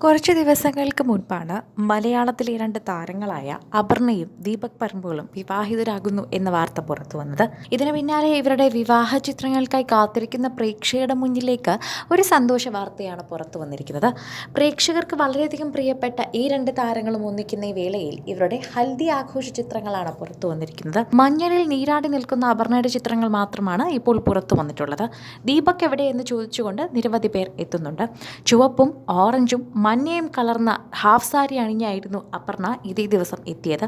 കുറച്ച് ദിവസങ്ങൾക്ക് മുൻപാണ് മലയാളത്തിലെ രണ്ട് താരങ്ങളായ അപർണയും ദീപക് പറമ്പുകളും വിവാഹിതരാകുന്നു എന്ന വാർത്ത പുറത്തു വന്നത്. ഇതിനു പിന്നാലെ ഇവരുടെ വിവാഹ ചിത്രങ്ങൾക്കായി കാത്തിരിക്കുന്ന പ്രേക്ഷകരുടെ മുന്നിലേക്ക് ഒരു സന്തോഷ വാർത്തയാണ് പുറത്തു വന്നിരിക്കുന്നത്. പ്രേക്ഷകർക്ക് വളരെയധികം പ്രിയപ്പെട്ട ഈ രണ്ട് താരങ്ങളും ഒന്നിക്കുന്ന ഈ വേളയിൽ ഇവരുടെ ഹൽദി ആഘോഷ ചിത്രങ്ങളാണ് പുറത്തു വന്നിരിക്കുന്നത്. മഞ്ഞളിൽ നീരാടി നിൽക്കുന്ന അപർണയുടെ ചിത്രങ്ങൾ മാത്രമാണ് ഇപ്പോൾ പുറത്തു വന്നിട്ടുള്ളത്. ദീപക് എവിടെ എന്ന് ചോദിച്ചുകൊണ്ട് നിരവധി പേർ എത്തുന്നുണ്ട്. ചുവപ്പും ഓറഞ്ചും മഞ്ഞയും കലർന്ന ഹാഫ് സാരി അണിഞ്ഞായിരുന്നു അപർണ ഇതേ ദിവസം എത്തിയത്.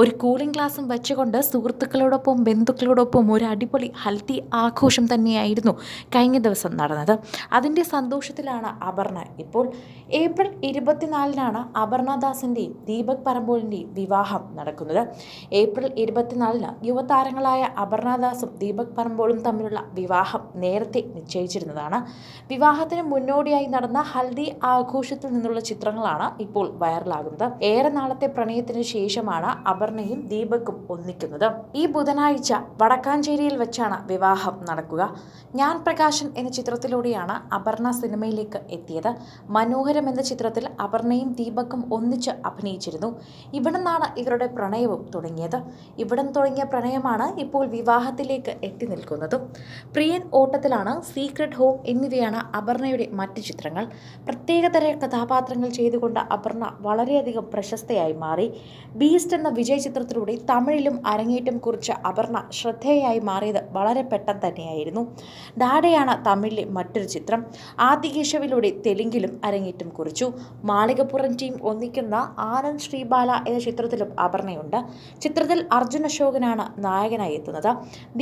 ഒരു കൂളിംഗ് ഗ്ലാസും വെച്ചുകൊണ്ട് സുഹൃത്തുക്കളോടൊപ്പം ബന്ധുക്കളോടൊപ്പം ഒരു അടിപൊളി ഹൽദി ആഘോഷം തന്നെയായിരുന്നു കഴിഞ്ഞ ദിവസം നടന്നത്. അതിന്റെ സന്തോഷത്തിലാണ് അപർണ ഇപ്പോൾ. ഏപ്രിൽ ഇരുപത്തിനാലിനാണ് അപർണദാസിന്റെയും ദീപക് പറമ്പോളിന്റെയും വിവാഹം നടക്കുന്നത്. ഏപ്രിൽ ഇരുപത്തിനാലിന് യുവതാരങ്ങളായ അപർണദാസും ദീപക് പറമ്പോളും തമ്മിലുള്ള വിവാഹം നേരത്തെ നിശ്ചയിച്ചിരുന്നതാണ്. വിവാഹത്തിന് മുന്നോടിയായി നടന്ന ഹൽദി ആഘോഷത്തിൽ നിന്നുള്ള ചിത്രങ്ങളാണ് ഇപ്പോൾ വൈറലാകുന്നത്. ഏറെ നാളത്തെ പ്രണയത്തിന് ശേഷമാണ് അപർണയും ദീപക്കും ഒന്നിക്കുന്നത്. ഈ ബുധനാഴ്ച വടക്കാഞ്ചേരിയിൽ വെച്ചാണ് വിവാഹം നടക്കുക. ഞാൻ പ്രകാശൻ എന്ന ചിത്രത്തിലൂടെയാണ് അപർണ സിനിമയിലേക്ക് എത്തിയത്. മനോഹരം എന്ന ചിത്രത്തിൽ അപർണയും ദീപക്കും ഒന്നിച്ച് അഭിനയിച്ചിരുന്നു. ഇവിടെ നിന്നാണ് ഇവരുടെ പ്രണയവും തുടങ്ങിയത്. ഇവിടം തുടങ്ങിയ പ്രണയമാണ് ഇപ്പോൾ വിവാഹത്തിലേക്ക് എത്തി നിൽക്കുന്നതും. പ്രിയൻ ഓട്ടത്തിലാണ് സീക്രട്ട് ഹോം എന്നിവയാണ് അപർണയുടെ മറ്റ് ചിത്രങ്ങൾ. പ്രത്യേകതര കഥാപാത്രങ്ങൾ ചെയ്തുകൊണ്ട് അപർണ വളരെയധികം പ്രശസ്തയായി മാറി. ബീസ്റ്റ് എന്ന വിജയ ചിത്രത്തിലൂടെ തമിഴിലും അരങ്ങേറ്റം കുറിച്ച അപർണ ശ്രദ്ധേയായി മാറിയത് വളരെ പെട്ടെന്ന് തന്നെയായിരുന്നു. ഡാഡയാണ് തമിഴിലെ മറ്റൊരു ചിത്രം. ആദികേശവിലൂടെ തെലുങ്കിലും അരങ്ങേറ്റം കുറിച്ചു. മാളികപ്പുറം ടീം ഒന്നിക്കുന്ന ആനന്ദ് ശ്രീബാല എന്ന ചിത്രത്തിലും അപർണയുണ്ട്. ചിത്രത്തിൽ അർജുൻ അശോകനാണ് നായകനായി എത്തുന്നത്.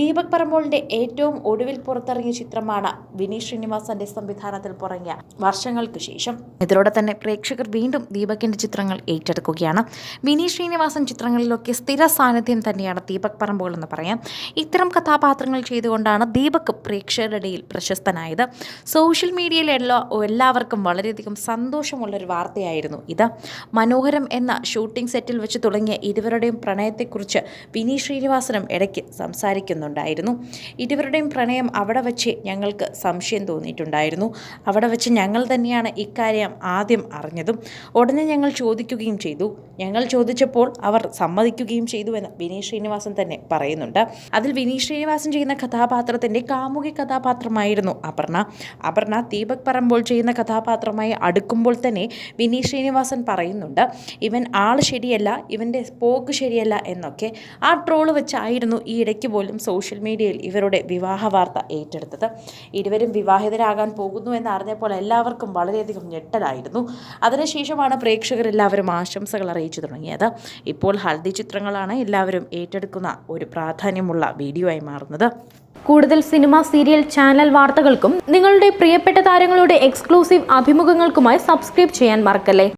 ദീപക് പറമ്പോളിന്റെ ഏറ്റവും ഒടുവിൽ പുറത്തിറങ്ങിയ ചിത്രമാണ് വിനീത് ശ്രീനിവാസന്റെ സംവിധാനത്തിൽ പുറങ്ങിയ വർഷങ്ങൾക്ക് ശേഷം. ഇതിലൂടെ തന്നെ പ്രേക്ഷകർ വീണ്ടും ദീപകിന്റെ ചിത്രങ്ങൾ ഏറ്റെടുക്കുകയാണ്. വിനീത് ശ്രീനിവാസൻ ചിത്രങ്ങളിലൊക്കെ സ്ഥിര സാന്നിധ്യം തന്നെയാണ് ദീപക് പറമ്പോൾ എന്ന് പറയാം. ഇത്തരം കഥാപാത്രങ്ങൾ ചെയ്തുകൊണ്ടാണ് ദീപക് പ്രേക്ഷകരുടെ ഇടയിൽ പ്രശസ്തനായത്. സോഷ്യൽ മീഡിയയിൽ എല്ലാ എല്ലാവർക്കും വളരെയധികം സന്തോഷമുള്ളൊരു വാർത്തയായിരുന്നു ഇത്. മനോഹരം എന്ന ഷൂട്ടിംഗ് സെറ്റിൽ വെച്ച് തുടങ്ങിയ ഇരുവരുടെയും പ്രണയത്തെക്കുറിച്ച് വിനി ശ്രീനിവാസനും ഇടയ്ക്ക് സംസാരിക്കുന്നുണ്ടായിരുന്നു. ഇരുവരുടെയും പ്രണയം അവിടെ വെച്ച് ഞങ്ങൾക്ക് സംശയം തോന്നിയിട്ടുണ്ടായിരുന്നു. അവിടെ വെച്ച് ഞങ്ങൾ തന്നെയാണ് ഇക്കാര്യം ആദ്യം അറിഞ്ഞതും ഉടനെ ഞങ്ങൾ ചോദിക്കുകയും ചെയ്തു. ഞങ്ങൾ ചോദിച്ചപ്പോൾ അവർ സമ്മതിക്കുകയും ചെയ്തു എന്ന് വിനീത് ശ്രീനിവാസൻ തന്നെ പറയുന്നുണ്ട്. അതിൽ വിനീത് ശ്രീനിവാസൻ ചെയ്യുന്ന കഥാപാത്രത്തിന്റെ കാമുകി കഥാപാത്രമായിരുന്നു അപർണ. അപർണ ദീപക് പറമ്പോൾ ചെയ്യുന്ന കഥാപാത്രമായി അടുക്കുമ്പോൾ തന്നെ വിനീത് ശ്രീനിവാസൻ പറയുന്നുണ്ട് ഇവൻ ആൾ ശരിയല്ല ഇവന്റെ പോക്ക് ശരിയല്ല എന്നൊക്കെ. ആ ട്രോൾ വെച്ചായിരുന്നു ഈ ഇടയ്ക്ക് പോലും സോഷ്യൽ മീഡിയയിൽ ഇവരുടെ വിവാഹ വാർത്ത ഏറ്റെടുത്തത്. ഇരുവരും വിവാഹിതരാകാൻ പോകുന്നു എന്ന് അറിഞ്ഞപ്പോൾ എല്ലാവർക്കും വളരെയധികം ഞെട്ടലായിരുന്നു. അതിനുശേഷമാണ് പ്രേക്ഷകരെല്ലാവരും ആശംസകൾ അറിയിച്ചു തുടങ്ങിയത്. ഇപ്പോൾ ഹൽദി ചിത്രങ്ങളാണ് എല്ലാവരും ഏറ്റെടുക്കുന്ന ഒരു പ്രാധാന്യമുള്ള വീഡിയോ ആയി മാറുന്നത്. കൂടുതൽ സിനിമ സീരിയൽ ചാനൽ വാർത്തകൾക്കും നിങ്ങളുടെ പ്രിയപ്പെട്ട താരങ്ങളുടെ എക്സ്ക്ലൂസീവ് അഭിമുഖങ്ങൾക്കുമായി സബ്സ്ക്രൈബ് ചെയ്യാൻ മറക്കല്ലേ?